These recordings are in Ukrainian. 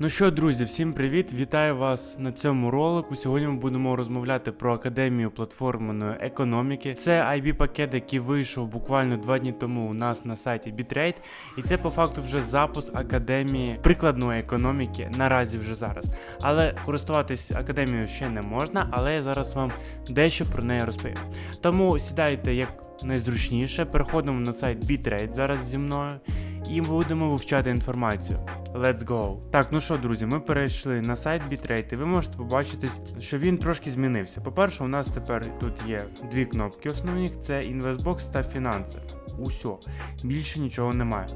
Ну що, друзі, всім привіт! Вітаю вас на цьому ролику. Сьогодні ми будемо розмовляти про академію платформеної економіки. Це IB пакет, який вийшов буквально два дні тому у нас на сайті Bitrate. І це по факту вже запуск академії прикладної економіки наразі вже зараз. Але користуватись академією ще не можна, але я зараз вам дещо про неї розповім. Тому сідайте як найзручніше, переходимо на сайт Bitrate зараз зі мною і будемо вивчати інформацію. Let's go. Так, ну що, друзі, ми перейшли на сайт Bitrate, і ви можете побачити, що він трошки змінився. По-перше, у нас тепер тут є дві кнопки основних: це Investbox та фінанси. Усьо. Більше нічого немає.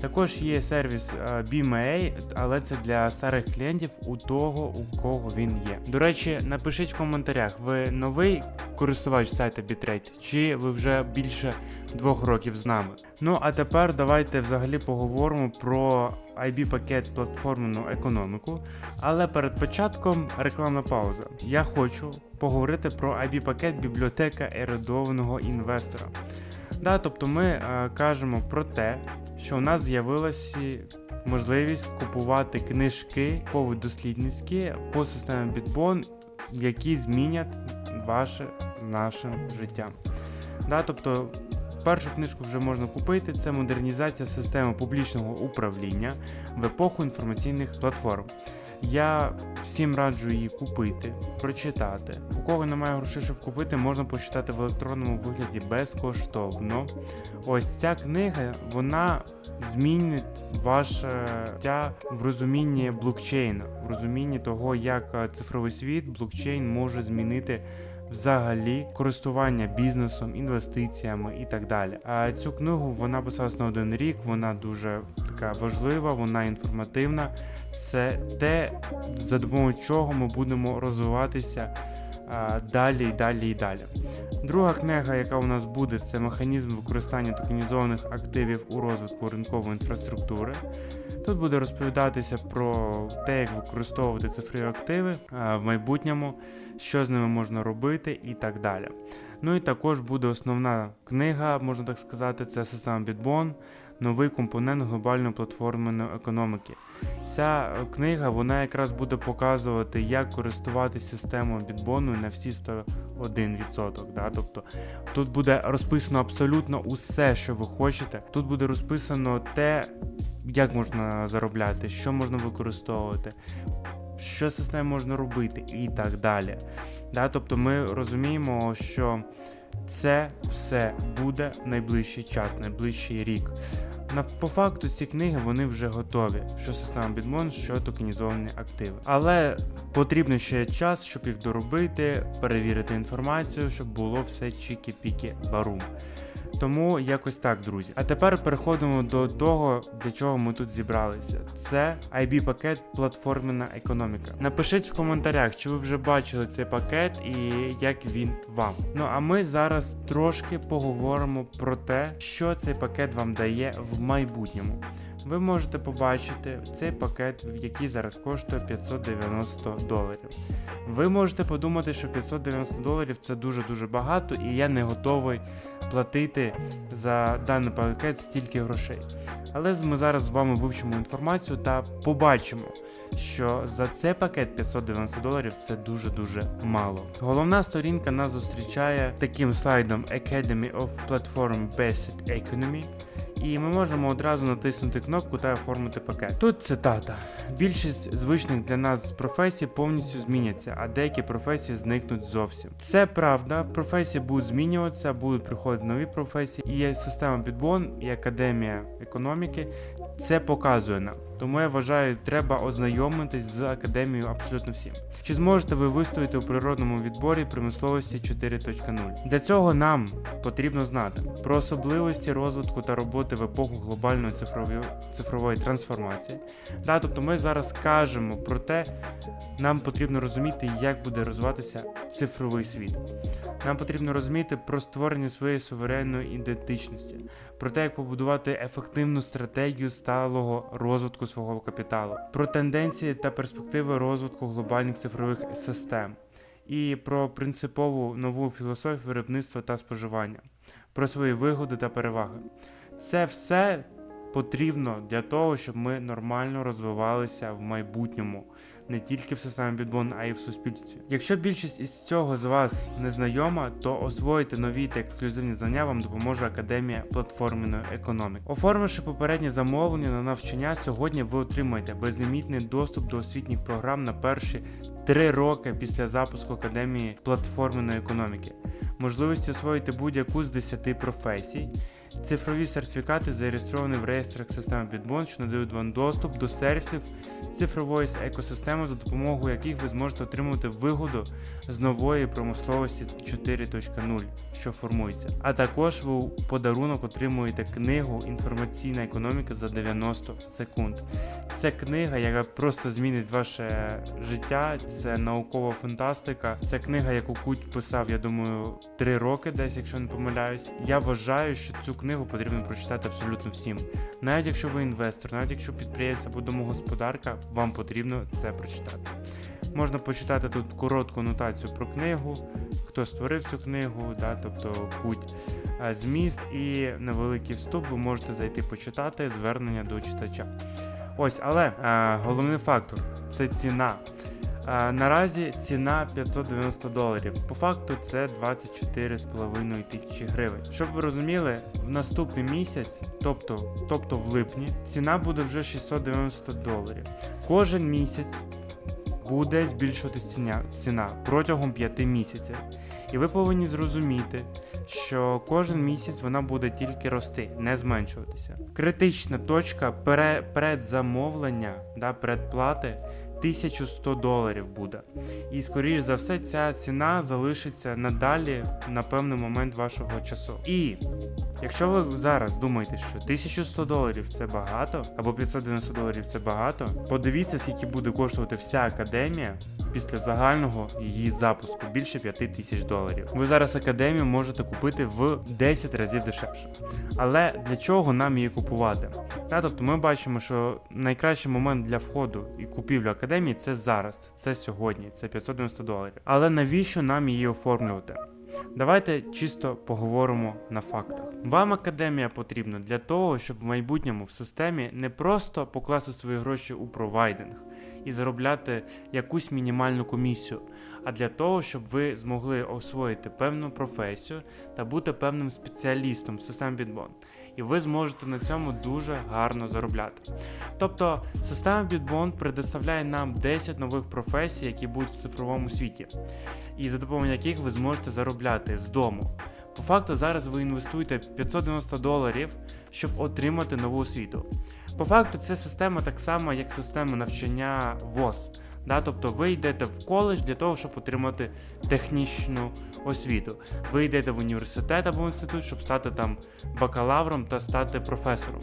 Також є сервіс е, BMA, але це для старих клієнтів у того, у кого він є. До речі, напишіть в коментарях, ви новий користувач сайту Bitrate, чи ви вже більше двох років з нами. Ну а тепер давайте взагалі поговоримо про IB пакет платформену економіку. Але перед початком рекламна пауза. Я хочу поговорити про IB пакет бібліотека ерудованого інвестора. Да, тобто ми е, кажемо про те, що у нас з'явилася можливість купувати книжки дослідницькі по системі Bitbon, які змінять ваше з нашим життям. Да, тобто Першу книжку вже можна купити. Це модернізація системи публічного управління в епоху інформаційних платформ. Я всім раджу її купити, прочитати. У кого немає грошей, щоб купити, можна почитати в електронному вигляді безкоштовно. Ось ця книга вона змінить ваше життя в розумінні блокчейна, в розумінні того, як цифровий світ, блокчейн може змінити взагалі користування бізнесом, інвестиціями і так далі. А цю книгу вона писалась на один рік, вона дуже така важлива, вона інформативна. Це те, за допомогою чого ми будемо розвиватися а, далі і далі і далі. Друга книга, яка у нас буде, це механізм використання токенізованих активів у розвитку ринкової інфраструктури. Тут буде розповідатися про те, як використовувати цифрові активи а, в майбутньому, що з ними можна робити і так далі. Ну і також буде основна книга, можна так сказати, це система Bitbon, новий компонент глобальної платформеної економіки. Ця е, книга вона якраз буде показувати, як користуватися системою Bitbon на всі 101%. Да? Тобто тут буде розписано абсолютно усе, що ви хочете. Тут буде розписано те, як можна заробляти, що можна використовувати, що системі можна робити і так далі. Да? Тобто ми розуміємо, що це все буде найближчий час, найближчий рік. На по факту ці книги вони вже готові, що система Bitmon, що токенізовані активи. Але потрібно ще час, щоб їх доробити, перевірити інформацію, щоб було все чікі-пікі барум. Тому якось так, друзі. А тепер переходимо до того, для чого ми тут зібралися. Це IB пакет платформена економіка. Напишіть в коментарях, чи ви вже бачили цей пакет і як він вам. Ну а ми зараз трошки поговоримо про те, що цей пакет вам дає в майбутньому. Ви можете побачити цей пакет, який зараз коштує 590 доларів. Ви можете подумати, що 590 доларів це дуже-дуже багато, і я не готовий платити за даний пакет стільки грошей. Але ми зараз з вами вивчимо інформацію та побачимо, що за цей пакет 590 доларів це дуже-дуже мало. Головна сторінка нас зустрічає таким слайдом Academy of Platform Based Economy. І ми можемо одразу натиснути кнопку та оформити пакет. Тут цитата: більшість звичних для нас професій повністю зміняться, а деякі професії зникнуть зовсім. Це правда, професії будуть змінюватися, будуть приходити нові професії. І система Bitbon і Академія економіки це показує нам. Тому я вважаю, треба ознайомитись з академією абсолютно всім. Чи зможете ви вистояти у природному відборі промисловості 4.0? Для цього нам потрібно знати про особливості розвитку та роботи в епоху глобальної цифрової цифрової трансформації. Да, тобто ми зараз кажемо про те, нам потрібно розуміти, як буде розвиватися цифровий світ. Нам потрібно розуміти про створення своєї суверенної ідентичності, про те, як побудувати ефективну стратегію сталого розвитку свого капіталу, про тенденції та перспективи розвитку глобальних цифрових систем, і про принципову нову філософію виробництва та споживання, про свої вигоди та переваги. Це все потрібно для того, щоб ми нормально розвивалися в майбутньому. Не тільки в системі Bitbon, а й в суспільстві. Якщо більшість із цього з вас не знайома, то освоїти нові та ексклюзивні знання вам допоможе Академія платформеної економіки. Оформивши попереднє замовлення на навчання, сьогодні ви отримаєте безлімітний доступ до освітніх програм на перші три роки після запуску Академії платформеної економіки. Можливість освоїти будь-яку з 10 професій. Цифрові сертифікати зареєстровані в реєстрах системи Bitbon, що надають вам доступ до сервісів цифрової екосистеми, за допомогою яких ви зможете отримувати вигоду з нової промисловості 4.0, що формується. А також ви у подарунок отримуєте книгу Інформаційна економіка за 90 секунд. Це книга, яка просто змінить ваше життя. Це наукова фантастика. Це книга, яку Куть писав, я думаю, три роки десь, якщо не помиляюсь. Я вважаю, що цю книгу потрібно прочитати абсолютно всім. Навіть якщо ви інвестор, навіть якщо підприємець або домогосподарка, вам потрібно це прочитати. Можна почитати тут коротку нотацію про книгу, хто створив цю книгу, да, тобто путь е, зміст і невеликий вступ. Ви можете зайти почитати звернення до читача. Ось, але е, головний фактор це ціна. Наразі ціна 590 доларів. По факту це 24,5 тисячі гривень. Щоб ви розуміли, в наступний місяць, тобто, тобто в липні, ціна буде вже 690 доларів. Кожен місяць буде збільшуватись ціна, ціна протягом 5 місяців. І ви повинні зрозуміти, що кожен місяць вона буде тільки рости, не зменшуватися. Критична точка пере, передзамовлення, да, передплати 1100 доларів буде. І скоріш за все, ця ціна залишиться надалі на певний момент вашого часу. І якщо ви зараз думаєте, що 1100 доларів це багато, або 590 доларів це багато, подивіться, скільки буде коштувати вся академія після загального її запуску більше 5 тисяч доларів. Ви зараз академію можете купити в 10 разів дешевше. Але для чого нам її купувати? Та, тобто ми бачимо, що найкращий момент для входу і купівлі академії це зараз, це сьогодні, це 590 доларів. Але навіщо нам її оформлювати? Давайте чисто поговоримо на фактах. Вам академія потрібна для того, щоб в майбутньому в системі не просто покласти свої гроші у провайдинг і заробляти якусь мінімальну комісію, а для того, щоб ви змогли освоїти певну професію та бути певним спеціалістом в системі Bitbon. І ви зможете на цьому дуже гарно заробляти. Тобто система Bitbon предоставляє нам 10 нових професій, які будуть в цифровому світі, і за допомогою яких ви зможете заробляти з дому. По факту, зараз ви інвестуєте 590 доларів, щоб отримати нову освіту. По факту, це система так само, як система навчання ВОЗ. Да, тобто ви йдете в коледж для того, щоб отримати технічну освіту. Ви йдете в університет або в інститут, щоб стати там бакалавром та стати професором.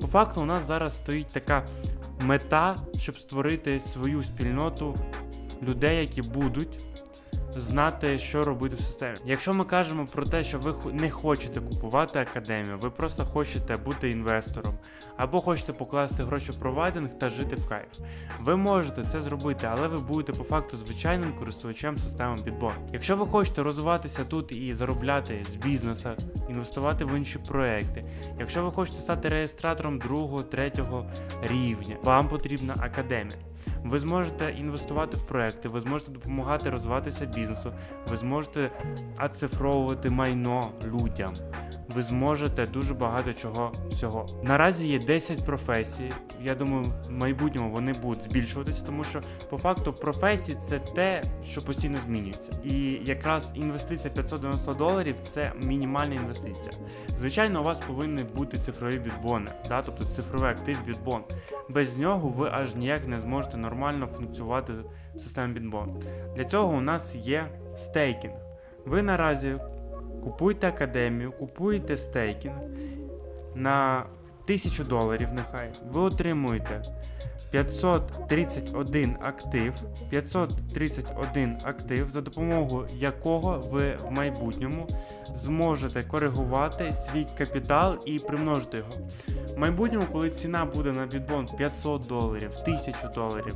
По факту, у нас зараз стоїть така мета, щоб створити свою спільноту людей, які будуть знати, що робити в системі. Якщо ми кажемо про те, що ви не хочете купувати академію, ви просто хочете бути інвестором, або хочете покласти гроші в провайдинг та жити в кайф. Ви можете це зробити, але ви будете по факту звичайним користувачем системи Bitbon. Якщо ви хочете розвиватися тут і заробляти з бізнесу, інвестувати в інші проекти, якщо ви хочете стати реєстратором другого, третього рівня, вам потрібна академія. Ви зможете інвестувати в проекти, ви зможете допомагати розвиватися бізнесу, ви зможете оцифровувати майно людям. Ви зможете дуже багато чого всього. Наразі є 10 професій. Я думаю, в майбутньому вони будуть збільшуватися, тому що по факту професії це те, що постійно змінюється. І якраз інвестиція 590 доларів це мінімальна інвестиція. Звичайно, у вас повинні бути цифрові бітбони, да? тобто цифровий актив бітбон. Без нього ви аж ніяк не зможете нормально функціонувати в системі бітбон. Для цього у нас є стейкінг. Ви наразі купуєте академію, купуйте стейкінг на 1000 доларів, нехай. Ви отримуєте 531 актив, 531 актив, за допомогою якого ви в майбутньому зможете коригувати свій капітал і примножити його. В майбутньому, коли ціна буде на бітбон 500 доларів, 1000 доларів,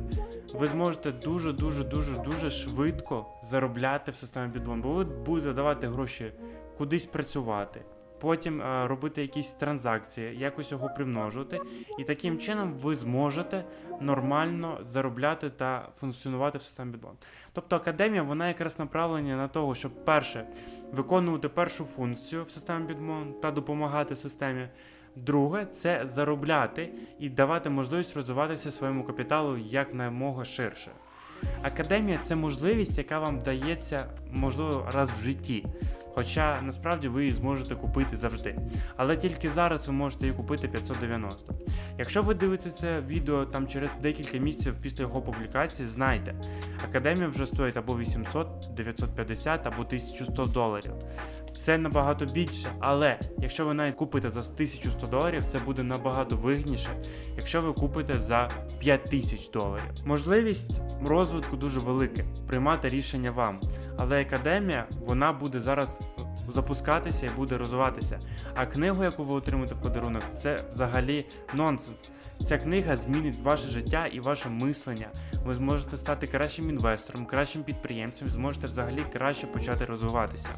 ви зможете дуже дуже дуже дуже швидко заробляти в системі бітбон, бо ви будете давати гроші кудись працювати. Потім е, робити якісь транзакції, якось його примножувати, і таким чином ви зможете нормально заробляти та функціонувати в системі Bitbon. Тобто академія вона якраз направлена на того, щоб перше виконувати першу функцію в системі Bitmon та допомагати системі. Друге це заробляти і давати можливість розвиватися своєму капіталу якнаймога ширше. Академія це можливість, яка вам дається, можливо, раз в житті. Хоча насправді ви її зможете купити завжди. Але тільки зараз ви можете її купити 590. Якщо ви дивитеся це відео там через декілька місяців після його публікації, знайте, академія вже стоїть або 800, 950 або 1100 доларів. Це набагато більше, але якщо ви навіть купите за 1100 доларів, це буде набагато вигідніше, якщо ви купите за 5000 доларів. Можливість розвитку дуже велика, приймати рішення вам. Але академія вона буде зараз запускатися і буде розвиватися. А книгу, яку ви отримаєте в подарунок, це взагалі нонсенс. Ця книга змінить ваше життя і ваше мислення. Ви зможете стати кращим інвестором, кращим підприємцем, зможете взагалі краще почати розвиватися.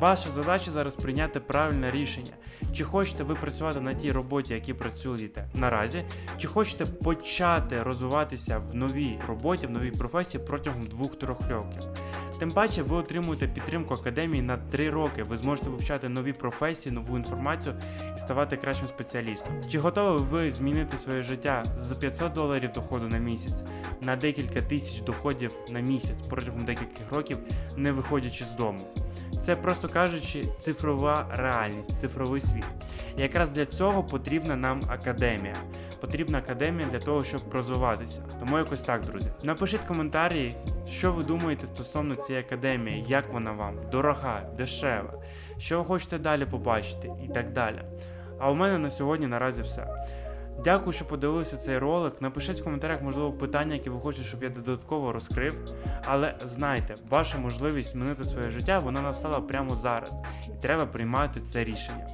Ваша задача зараз прийняти правильне рішення. Чи хочете ви працювати на тій роботі, які працюєте наразі, чи хочете почати розвиватися в новій роботі, в новій професії протягом 2-3 років. Тим паче, ви отримуєте підтримку академії на 3 роки. Ви зможете вивчати нові професії, нову інформацію і ставати кращим спеціалістом. Чи готові ви змінити своє життя з 500 доларів доходу на місяць на декілька тисяч доходів на місяць протягом декількох років, не виходячи з дому? Це просто кажучи, цифрова реальність, цифровий світ. І якраз для цього потрібна нам академія. Потрібна академія для того, щоб розвиватися. Тому якось так, друзі. Напишіть коментарі, що ви думаєте стосовно цієї академії, як вона вам, дорога, дешева, що ви хочете далі побачити і так далі. А у мене на сьогодні наразі все. Дякую, що подивилися цей ролик. Напишіть в коментарях, можливо, питання, які ви хочете, щоб я додатково розкрив. Але знайте, ваша можливість змінити своє життя вона настала прямо зараз, і треба приймати це рішення.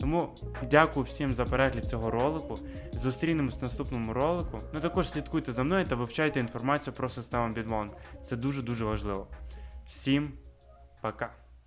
Тому дякую всім за перегляд цього ролику. Зустрінемось в наступному ролику. Ну також слідкуйте за мною та вивчайте інформацію про систему Bitmon. Це дуже дуже важливо. Всім пока!